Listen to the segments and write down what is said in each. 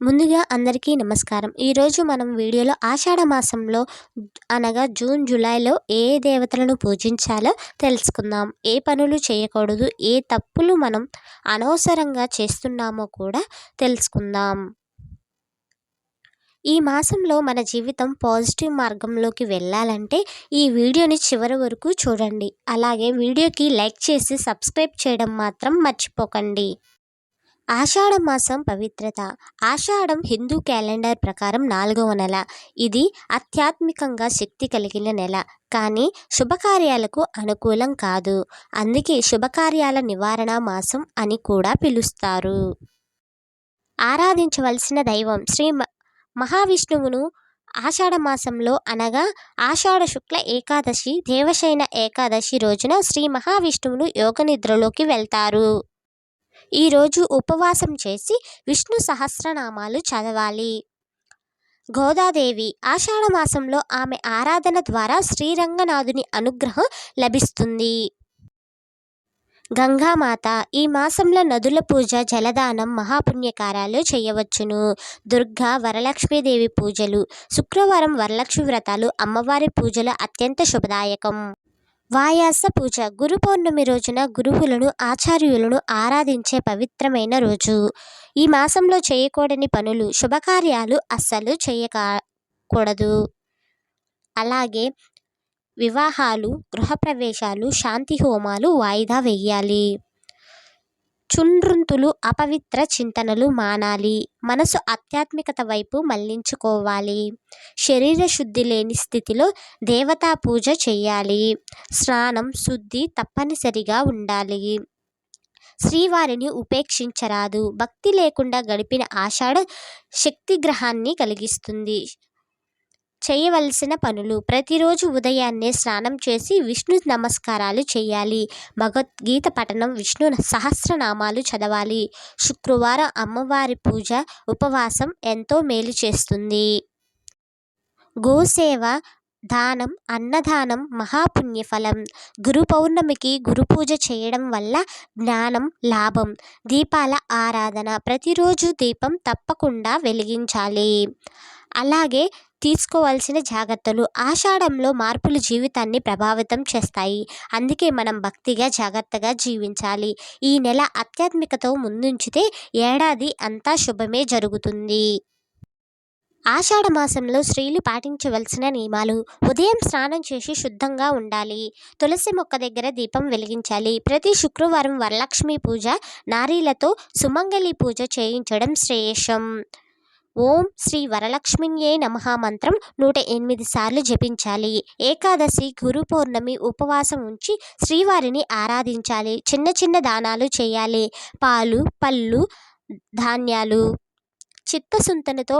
ముందుగా అందరికీ నమస్కారం. ఈరోజు మనం వీడియోలో ఆషాఢ మాసంలో అనగా జూన్ జూలైలో ఏ దేవతలను పూజించాలో తెలుసుకుందాం. ఏ పనులు చేయకూడదు ఏ తప్పులు మనం అనవసరంగా చేస్తున్నామో కూడా తెలుసుకుందాం. ఈ మాసంలో మన జీవితం పాజిటివ్ మార్గంలోకి వెళ్ళాలంటే ఈ వీడియోని చివరి వరకు చూడండి. అలాగే వీడియోకి లైక్ చేసి సబ్స్క్రైబ్ చేయడం మాత్రం మర్చిపోకండి. ఆషాఢ మాసం పవిత్రత. ఆషాఢం హిందూ క్యాలెండర్ ప్రకారం నాలుగవ నెల. ఇది ఆధ్యాత్మికంగా శక్తి కలిగిన నెల. కానీ శుభకార్యాలకు అనుకూలం కాదు. అందుకే శుభకార్యాల నివారణ మాసం అని కూడా పిలుస్తారు. ఆరాధించవలసిన దైవం శ్రీ మహావిష్ణువును ఆషాఢ మాసంలో అనగా ఆషాఢ శుక్ల ఏకాదశి దేవశైన ఏకాదశి రోజున శ్రీ మహావిష్ణువును యోగ నిద్రలోకి వెళ్తారు. ఈరోజు ఉపవాసం చేసి విష్ణు సహస్రనామాలు చదవాలి. గోదాదేవి ఆషాఢ మాసంలో ఆమె ఆరాధన ద్వారా శ్రీరంగనాథుని అనుగ్రహం లభిస్తుంది. గంగామాత ఈ మాసంలో నదుల పూజ జలదానం మహాపుణ్యకారాలు చేయవచ్చును. దుర్గా వరలక్ష్మీదేవి పూజలు శుక్రవారం వరలక్ష్మి వ్రతాలు అమ్మవారి పూజలు అత్యంత శుభదాయకం. వాయాస పూజ. గురు పౌర్ణమి రోజున గురువులను ఆచార్యులను ఆరాధించే పవిత్రమైన రోజు. ఈ మాసంలో చేయకూడని పనులు శుభకార్యాలు అస్సలు చేయకూడదు. అలాగే వివాహాలు గృహప్రవేశాలు శాంతి హోమాలు వాయిదా వేయాలి. చుండ్రుంతులు అపవిత్ర చింతనలు మానాలి. మనసు ఆధ్యాత్మికత వైపు మళ్ళించుకోవాలి. శరీర శుద్ధి లేని స్థితిలో దేవతా పూజ చేయాలి. స్నానం శుద్ధి తప్పనిసరిగా ఉండాలి. శ్రీవారిని ఉపేక్షించరాదు. భక్తి లేకుండా గడిపిన ఆషాఢ శక్తిగ్రహాన్ని కలిగిస్తుంది. చేయవలసిన పనులు. ప్రతిరోజు ఉదయాన్నే స్నానం చేసి విష్ణు నమస్కారాలు చేయాలి. భగవద్గీత పఠనం విష్ణు సహస్రనామాలు చదవాలి. శుక్రవారం అమ్మవారి పూజ ఉపవాసం ఎంతో మేలు చేస్తుంది. గోసేవ దానం అన్నదానం మహాపుణ్యఫలం. గురు పౌర్ణమికి గురు పూజ చేయడం వల్ల జ్ఞానం లాభం. దీపాల ఆరాధన. ప్రతిరోజు దీపం తప్పకుండా వెలిగించాలి. అలాగే తీసుకోవాల్సిన జాగ్రత్తలు. ఆషాఢంలో మార్పులు జీవితాన్ని ప్రభావితం చేస్తాయి. అందుకే మనం భక్తిగా జాగ్రత్తగా జీవించాలి. ఈ నెల ఆధ్యాత్మికతో ముందుంచితే ఏడాది అంతా శుభమే జరుగుతుంది. ఆషాఢ మాసంలో స్త్రీలు పాటించవలసిన నియమాలు. ఉదయం స్నానం చేసి శుద్ధంగా ఉండాలి. తులసి మొక్క దగ్గర దీపం వెలిగించాలి. ప్రతి శుక్రవారం వరలక్ష్మి పూజ నారీలతో సుమంగళి పూజ చేయించడం శ్రేయస్యం ఓం శ్రీ వరలక్ష్మియే నమః మంత్రం నూట ఎనిమిది సార్లు జపించాలి. ఏకాదశి గురు పౌర్ణమి ఉపవాసం ఉంచి శ్రీవారిని ఆరాధించాలి. చిన్న చిన్న దానాలు చేయాలి. పాలు పళ్ళు ధాన్యాలు చిత్తశుంతనతో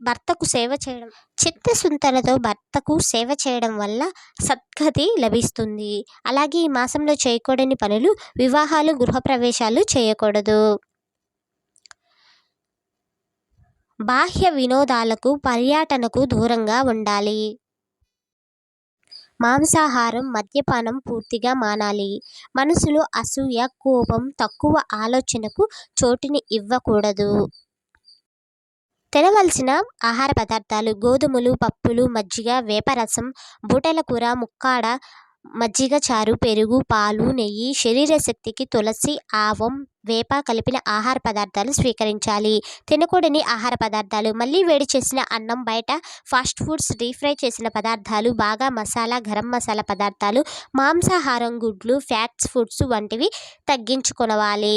భర్తకు సేవ చేయడం చిత్తశుంతనతో భర్తకు సేవ చేయడం వల్ల సద్గతి లభిస్తుంది. అలాగే ఈ మాసంలో చేయకూడని పనులు వివాహాలు గృహప్రవేశాలు చేయకూడదు. బాహ్య వినోదాలకు పర్యటనకు దూరంగా ఉండాలి. మాంసాహారం మద్యపానం పూర్తిగా మానాలి. మనసులో అసూయ కోపం తక్కువ ఆలోచనకు చోటుని ఇవ్వకూడదు. తినవలసిన ఆహార పదార్థాలు గోధుమలు పప్పులు మజ్జిగ వేపరసం బూటల కూర ముక్కాడ మజ్జిగ చారు పెరుగు పాలు నెయ్యి శరీర శక్తికి తులసి ఆవం వేప కలిపిన ఆహార పదార్థాలు స్వీకరించాలి. తినకూడని ఆహార పదార్థాలు మళ్ళీ వేడి చేసిన అన్నం బయట ఫాస్ట్ ఫుడ్స్ డీప్ ఫ్రై చేసిన పదార్థాలు బాగా మసాలా గరం మసాలా పదార్థాలు మాంసాహారం గుడ్లు ఫ్యాట్స్ ఫుడ్స్ వంటివి తగ్గించుకోవాలి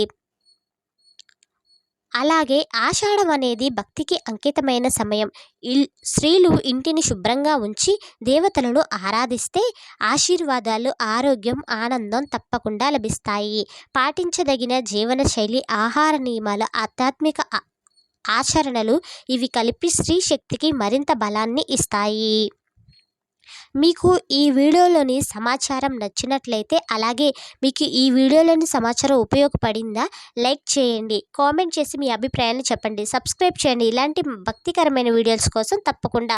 అలాగే ఆషాఢం అనేది భక్తికి అంకితమైన సమయం. ఇల్ స్త్రీలు ఇంటిని శుభ్రంగా ఉంచి దేవతలను ఆరాధిస్తే ఆశీర్వాదాలు ఆరోగ్యం ఆనందం తప్పకుండా లభిస్తాయి. పాటించదగిన జీవనశైలి ఆహార నియమాలు ఆధ్యాత్మిక ఆచరణలు ఇవి కలిపి స్త్రీ శక్తికి మరింత బలాన్ని ఇస్తాయి. మీకు ఈ వీడియోలోని సమాచారం నచ్చినట్లయితే అలాగే మీకు ఈ వీడియోలోని సమాచారం ఉపయోగపడిందా లైక్ చేయండి. కామెంట్ చేసి మీ అభిప్రాయాన్ని చెప్పండి. సబ్స్క్రైబ్ చేయండి. ఇలాంటి భక్తికరమైన వీడియోస్ కోసం తప్పకుండా